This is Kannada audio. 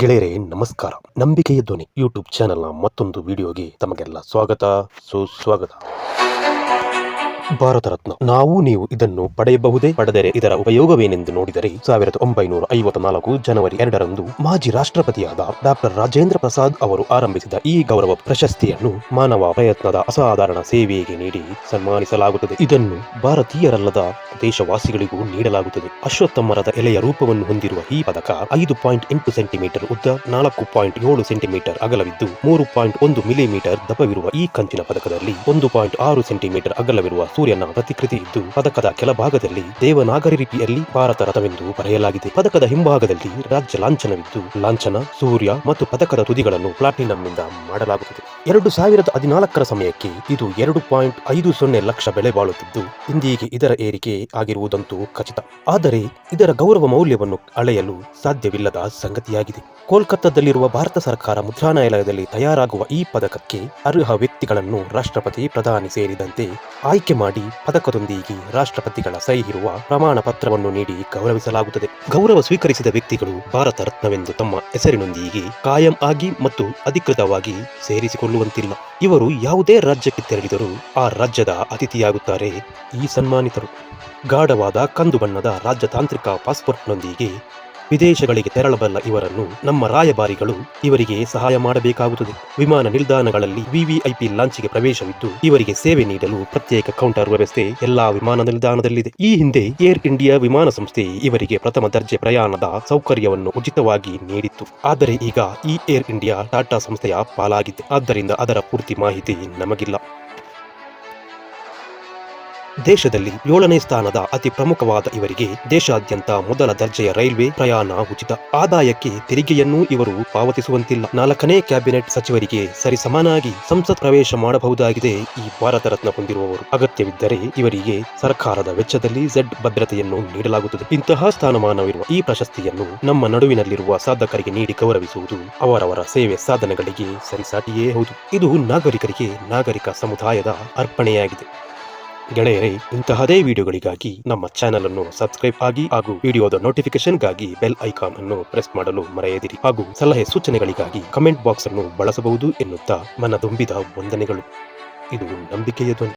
ಗೆಳೆಯರೇ ನಮಸ್ಕಾರ. ನಂಬಿಕೆಯ ಧ್ವನಿ ಯೂಟ್ಯೂಬ್ ಚಾನೆಲ್ನ ಮತ್ತೊಂದು ವಿಡಿಯೋಗೆ ತಮಗೆಲ್ಲ ಸ್ವಾಗತ. ಸುಸ್ವಾಗತ. ಭಾರತ ರತ್ನ ನಾವು ನೀವು ಇದನ್ನು ಪಡೆಯಬಹುದೇ? ಪಡೆದರೆ ಇದರ ಉಪಯೋಗವೇನೆಂದು ನೋಡಿದರೆ ಸಾವಿರದ ಒಂಬೈನೂರ ಐವತ್ನಾಲ್ಕು ಜನವರಿ ಎರಡರಂದು ಮಾಜಿ ರಾಷ್ಟ್ರಪತಿಯಾದ ಡಾಕ್ಟರ್ ರಾಜೇಂದ್ರ ಪ್ರಸಾದ್ ಅವರು ಆರಂಭಿಸಿದ ಈ ಗೌರವ ಪ್ರಶಸ್ತಿಯನ್ನು ಮಾನವ ಪ್ರಯತ್ನದ ಅಸಾಧಾರಣ ಸೇವೆಗೆ ನೀಡಿ ಸನ್ಮಾನಿಸಲಾಗುತ್ತದೆ. ಇದನ್ನು ಭಾರತೀಯರಲ್ಲದ ದೇಶವಾಸಿಗಳಿಗೂ ನೀಡಲಾಗುತ್ತದೆ. ಅಶ್ವತ್ಥ ಮರದ ಎಲೆಯ ರೂಪವನ್ನು ಹೊಂದಿರುವ ಈ ಪದಕ ಐದು ಪಾಯಿಂಟ್ ಎಂಟು ಸೆಂಟಿಮೀಟರ್ ಉದ್ದ, ನಾಲ್ಕು ಪಾಯಿಂಟ್ ಏಳು ಸೆಂಟಿಮೀಟರ್ ಅಗಲವಿದ್ದು, ಮೂರು ಪಾಯಿಂಟ್ ಒಂದು ಮಿಲಿಮೀಟರ್ ದಪ್ಪವಿರುವ ಈ ಕಂಚಿನ ಪದಕದಲ್ಲಿ ಒಂದು ಪಾಯಿಂಟ್ ಆರು ಸೆಂಟಿಮೀಟರ್ ಅಗಲವಿರುವ ಸೂರ್ಯನ ಪ್ರತಿಕೃತಿ ಇದ್ದು, ಪದಕದ ಕೆಳಭಾಗದಲ್ಲಿ ದೇವನಾಗರಿ ರೀತಿಯಲ್ಲಿ ಭಾರತ ರಥವೆಂದು ಬರೆಯಲಾಗಿದೆ. ಪದಕದ ಹಿಂಭಾಗದಲ್ಲಿ ರಾಜ್ಯ ಲಾಂಛನವಿದ್ದು, ಲಾಂಛನ, ಸೂರ್ಯ ಮತ್ತು ಪದಕದ ತುದಿಗಳನ್ನು ಪ್ಲಾಟಿನಂನಿಂದ ಮಾಡಲಾಗುತ್ತದೆ. ಎರಡು ಸಾವಿರದ ಹದಿನಾಲ್ಕರ ಸಮಯಕ್ಕೆ ಇದು ಎರಡು ಪಾಯಿಂಟ್ ಐದು ಸೊನ್ನೆ ಲಕ್ಷ ಬೆಲೆ ಬಾಳುತ್ತಿದ್ದು, ಇಂದಿಗೆ ಇದರ ಏರಿಕೆ ಆಗಿರುವುದಂತೂ ಖಚಿತ. ಆದರೆ, ಇದರ ಗೌರವ ಮೌಲ್ಯವನ್ನು ಅಳೆಯಲು ಸಾಧ್ಯವಿಲ್ಲದ ಸಂಗತಿಯಾಗಿದೆ. ಕೋಲ್ಕತ್ತಾದಲ್ಲಿರುವ ಭಾರತ ಸರ್ಕಾರ ಮುದ್ರಾನಾಲಯದಲ್ಲಿ ತಯಾರಾಗುವ ಈ ಪದಕಕ್ಕೆ ಅರ್ಹ ವ್ಯಕ್ತಿಗಳನ್ನು ರಾಷ್ಟ್ರಪತಿ ಪ್ರಧಾನಿ ಸೇರಿದಂತೆ ಆಯ್ಕೆ ಮಾಡಿ ಪದಕದೊಂದಿಗೆ ರಾಷ್ಟ್ರಪತಿಗಳ ಸಹಿ ಇರುವ ಪ್ರಮಾಣ ಪತ್ರವನ್ನು ನೀಡಿ ಗೌರವಿಸಲಾಗುತ್ತದೆ. ಗೌರವ ಸ್ವೀಕರಿಸಿದ ವ್ಯಕ್ತಿಗಳು ಭಾರತ ರತ್ನವೆಂದು ತಮ್ಮ ಹೆಸರಿನೊಂದಿಗೆ ಕಾಯಂ ಆಗಿ ಮತ್ತು ಅಧಿಕೃತವಾಗಿ ಸೇರಿಸಿಕೊಳ್ಳುವಂತಿಲ್ಲ ಇವರು ಯಾವುದೇ ರಾಜ್ಯಕ್ಕೆ ತೆರಳಿದರೂ ಆ ರಾಜ್ಯದ ಅತಿಥಿಯಾಗುತ್ತಾರೆ ಈ ಸನ್ಮಾನಿತರು. ಗಾಢವಾದ ಕಂದು ಬಣ್ಣದ ರಾಜತಾಂತ್ರಿಕ ಪಾಸ್ಪೋರ್ಟ್ನೊಂದಿಗೆ ವಿದೇಶಗಳಿಗೆ ತೆರಳಬಲ್ಲ ಇವರನ್ನು ನಮ್ಮ ರಾಯಭಾರಿಗಳು ಇವರಿಗೆ ಸಹಾಯ ಮಾಡಬೇಕಾಗುತ್ತದೆ. ವಿಮಾನ ನಿಲ್ದಾಣಗಳಲ್ಲಿ ವಿವಿಐಪಿ ಲಾಂಚ್ಗೆ ಪ್ರವೇಶವಿದ್ದು ಇವರಿಗೆ ಸೇವೆ ನೀಡಲು ಪ್ರತ್ಯೇಕ ಕೌಂಟರ್ ವ್ಯವಸ್ಥೆ ಎಲ್ಲಾ ವಿಮಾನ ನಿಲ್ದಾಣದಲ್ಲಿದೆ. ಈ ಹಿಂದೆ ಏರ್ ಇಂಡಿಯಾ ವಿಮಾನ ಸಂಸ್ಥೆ ಇವರಿಗೆ ಪ್ರಥಮ ದರ್ಜೆ ಪ್ರಯಾಣದ ಸೌಕರ್ಯವನ್ನು ಉಚಿತವಾಗಿ ನೀಡಿತ್ತು. ಆದರೆ ಈಗ ಈ ಏರ್ ಇಂಡಿಯಾ ಟಾಟಾ ಸಂಸ್ಥೆಯ ಪಾಲಾಗಿದೆ. ಆದ್ದರಿಂದ ಅದರ ಪೂರ್ತಿ ಮಾಹಿತಿ ನಮಗಿಲ್ಲ. ದೇಶದಲ್ಲಿ ಏಳನೇ ಸ್ಥಾನದ ಅತಿ ಪ್ರಮುಖವಾದ ಇವರಿಗೆ ದೇಶಾದ್ಯಂತ ಮೊದಲ ದರ್ಜೆಯ ರೈಲ್ವೆ ಪ್ರಯಾಣ ಉಚಿತ. ಆದಾಯಕ್ಕೆ ತೆರಿಗೆಯನ್ನೂ ಇವರು ಪಾವತಿಸುವಂತಿಲ್ಲ. ನಾಲ್ಕನೇ ಕ್ಯಾಬಿನೆಟ್ ಸಚಿವರಿಗೆ ಸರಿಸಮಾನಾಗಿ ಸಂಸತ್ ಪ್ರವೇಶ ಮಾಡಬಹುದಾಗಿದೆ ಈ ಭಾರತ ರತ್ನ ಹೊಂದಿರುವವರು. ಅಗತ್ಯವಿದ್ದರೆ ಇವರಿಗೆ ಸರ್ಕಾರದ ವೆಚ್ಚದಲ್ಲಿ ಝೆಡ್ ಭದ್ರತೆಯನ್ನು ನೀಡಲಾಗುತ್ತದೆ. ಇಂತಹ ಸ್ಥಾನಮಾನವಿರುವ ಈ ಪ್ರಶಸ್ತಿಯನ್ನು ನಮ್ಮ ನಡುವಿನಲ್ಲಿರುವ ಸಾಧಕರಿಗೆ ನೀಡಿ ಗೌರವಿಸುವುದು ಅವರವರ ಸೇವೆ ಸಾಧನೆಗಳಿಗೆ ಸರಿಸಾಟಿಯೇ ಹೌದು. ಇದು ನಾಗರಿಕರಿಗೆ ನಾಗರಿಕ ಸಮುದಾಯದ ಅರ್ಪಣೆಯಾಗಿದೆ. ಗೆಳೆಯರೇ, ಇಂತಹದೇ ವಿಡಿಯೋಗಳಿಗಾಗಿ ನಮ್ಮ ಚಾನೆಲ್ ಅನ್ನು ಸಬ್ಸ್ಕ್ರೈಬ್ ಆಗಿ ಹಾಗೂ ವಿಡಿಯೋದ ನೋಟಿಫಿಕೇಶನ್ಗಾಗಿ ಬೆಲ್ ಐಕಾನ್ ಅನ್ನು ಪ್ರೆಸ್ ಮಾಡಲು ಮರೆಯದಿರಿ ಹಾಗೂ ಸಲಹೆ ಸೂಚನೆಗಳಿಗಾಗಿ ಕಮೆಂಟ್ ಬಾಕ್ಸ್ ಅನ್ನು ಬಳಸಬಹುದು ಎನ್ನುತ್ತಾ ಮನದುಂಬಿದ ವಂದನೆಗಳು. ಇದು ನಂಬಿಕೆಯ ಧ್ವನಿ.